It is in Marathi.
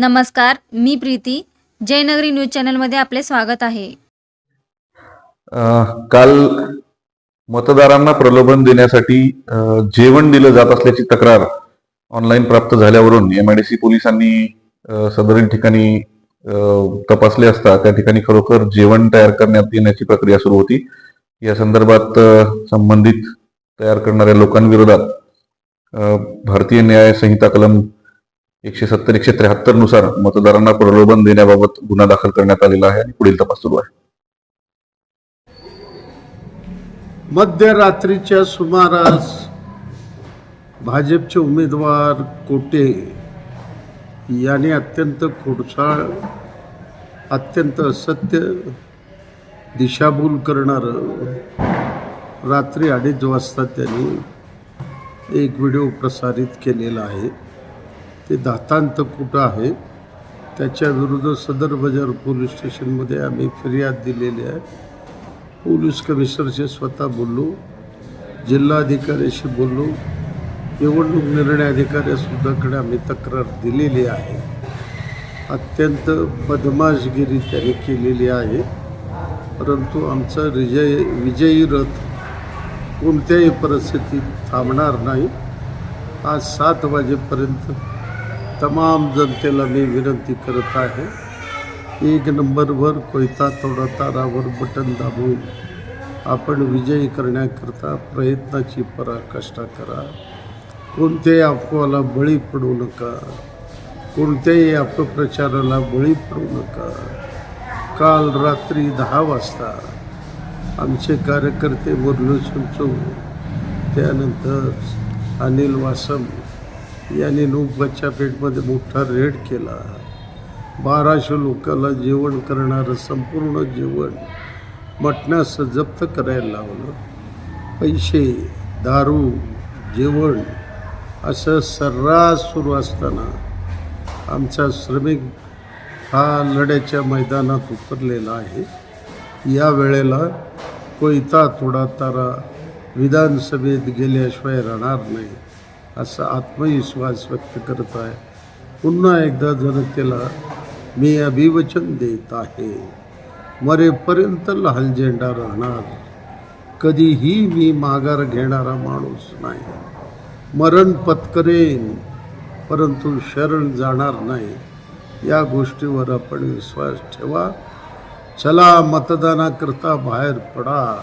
नमस्कार मी प्रीती. जयनगरी न्यूज चॅनलमध्ये आपले स्वागत आहे. काल मतदारांना प्रलोभन देण्यासाठी जेवण दिलं जात असल्याची तक्रार ऑनलाईन प्राप्त झाल्यावरून एमआयडीसी पोलिसांनी अ, सदरील ठिकाणी तपासले असता त्या ठिकाणी खरोखर जेवण तयार करण्यात येण्याची प्रक्रिया सुरू होती. या संदर्भात संबंधित तयार करणाऱ्या लोकांविरोधात भारतीय न्याय संहिता कलम एकशे सत्तर एकशे त्र्याहत्तरनुसार मतदारांना प्रलोभन देण्याबाबत गुन्हा दाखल करण्यात आलेला आहे आणि पुढील तपास सुरू आहे. मध्यरात्रीच्या सुमारास भाजपचे उमेदवार कोटे यांनी अत्यंत खोडसाळ अत्यंत असत्य दिशाभूल करणारं रात्री अडीच वाजता त्यांनी एक व्हिडिओ प्रसारित केलेला आहे. ते दातांत कुठं आहे त्याच्या विरुद्ध सदर बाजार पोलीस स्टेशनमध्ये आम्ही फिर्याद दिलेली आहे. पोलीस कमिशनरशी स्वतः बोललो जिल्हाधिकाऱ्याशी बोललो निवडणूक निर्णय अधिकाऱ्यासुद्धाकडे आम्ही तक्रार दिलेली आहे. अत्यंत बदमाशगिरी त्याने केलेली आहे परंतु आमचा विजय विजयी रथ कोणत्याही परिस्थितीत थांबणार नाही. आज सात वाजेपर्यंत तमाम जनतेला मी विनंती करत आहे एक नंबरवर कोयता तोडा तारावर बटन दाबून आपण विजयी करण्याकरता प्रयत्नाची पराकाष्ठा करा. कोणत्याही अफवाला बळी पडू नका. कोणत्याही अपप्रचाराला बळी पडू नका. काल रात्री दहा वाजता आमचे कार्यकर्ते मुरलू सुंचू त्यानंतर अनिल वासम यांनी नूपगच्च्या पेठमध्ये मोठा रेड केला. बाराशे लोकांना जेवण करणारं संपूर्ण जेवण मटणास जप्त करायला लावलं. पैसे दारू जेवण असं सर्रास सुरू असताना आमचा श्रमिक हा लढ्याच्या मैदानात उतरलेला आहे. या वेळेला कोयता थोडा तारा विधानसभेत गेल्याशिवाय राहणार नाही. असा आत्मविश्वास व्यक्त करत आहे. पुन्हा एकदा जनतेला मी अभिवचन देत आहे. मरेपर्यंत लाल झेंडा राहणार. कधीही मी माघार घेणारा माणूस नाही. मरण पत्करेन परंतु शरण जाणार नाही. या गोष्टीवर आपण विश्वास ठेवा. चला मतदानाकरता बाहेर पडा.